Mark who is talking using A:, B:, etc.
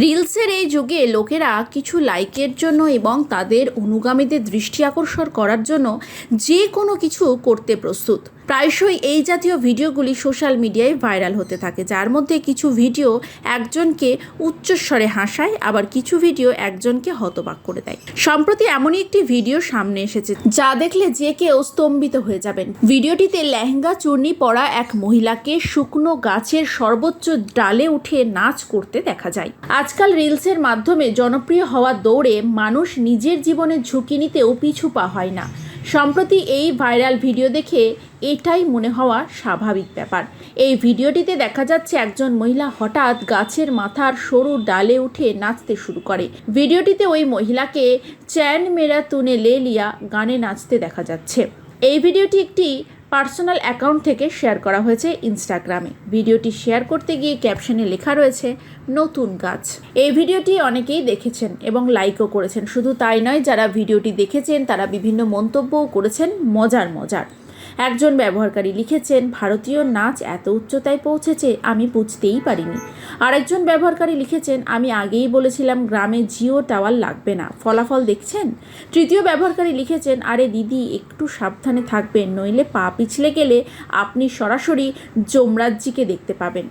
A: রিলসের এই যুগে লোকেরা কিছু লাইকের জন্য এবং তাদের অনুগামীদের দৃষ্টি আকর্ষণ করার জন্য যে কোনো কিছু করতে প্রস্তুত। প্রায়শই এই জাতীয় ভিডিওগুলি সোশ্যাল মিডিয়ায় ভাইরাল হতে থাকে, যার মধ্যে কিছু ভিডিও একজনকে উচ্চস্বরে হাসায়, আবার কিছু ভিডিও একজনকে হতবাক করে দেয়। সম্প্রতি এমনই একটি ভিডিও সামনে এসেছে, যা দেখলে যে কেউ স্তম্ভিত হয়ে যাবেন। ভিডিওটিতে লেহেঙ্গা চূর্ণি পরা এক মহিলাকে শুকনো গাছের সর্বোচ্চ ডালে উঠে নাচ করতে দেখা যায়। আজকাল রিলসের মাধ্যমে জনপ্রিয় হওয়া দৌড়ে মানুষ নিজের জীবনের ঝুঁকি নিতেও পিছু পা হয় না। সম্প্রতি এই ভাইরাল ভিডিও দেখে এটাই মনে হওয়া স্বাভাবিক ব্যাপার। এই ভিডিওটিতে দেখা যাচ্ছে একজন মহিলা হঠাৎ গাছের মাথার সরু ডালে উঠে নাচতে শুরু করে। ভিডিওটিতে ওই মহিলাকে চ্যান মেরা তুনে লে লিয়া গানে নাচতে দেখা যাচ্ছে। এই ভিডিওটি একটি পার্সোনাল অ্যাকাউন্ট থেকে শেয়ার করা হয়েছে ইনস্টাগ্রামে। ভিডিওটি শেয়ার করতে গিয়ে ক্যাপশনে লেখা রয়েছে, নতুন গাছ। এই ভিডিওটি অনেকেই দেখেছেন এবং লাইকও করেছেন। শুধু তাই নয়, যারা ভিডিওটি দেখেছেন, তারা বিভিন্ন মন্তব্যও করেছেন মজার মজার। একজন ব্যবহারকারী লিখেছেন, ভারতীয় নাচ এত উচ্চতায় পৌঁছেছে, আমি বুঝতেই পারিনি। আরেকজন ব্যবহারকারী লিখেছেন, আমি আগেই বলেছিলাম গ্রামে জিও টাওয়ার লাগবে না, ফলাফল দেখছেন? তৃতীয় ব্যবহারকারী লিখেছেন, আরে দিদি, একটু সাবধানে থাকবেন, নইলে পা পিছলে গেলে আপনি সরাসরি যমরাজ্জিকে দেখতে পাবেন।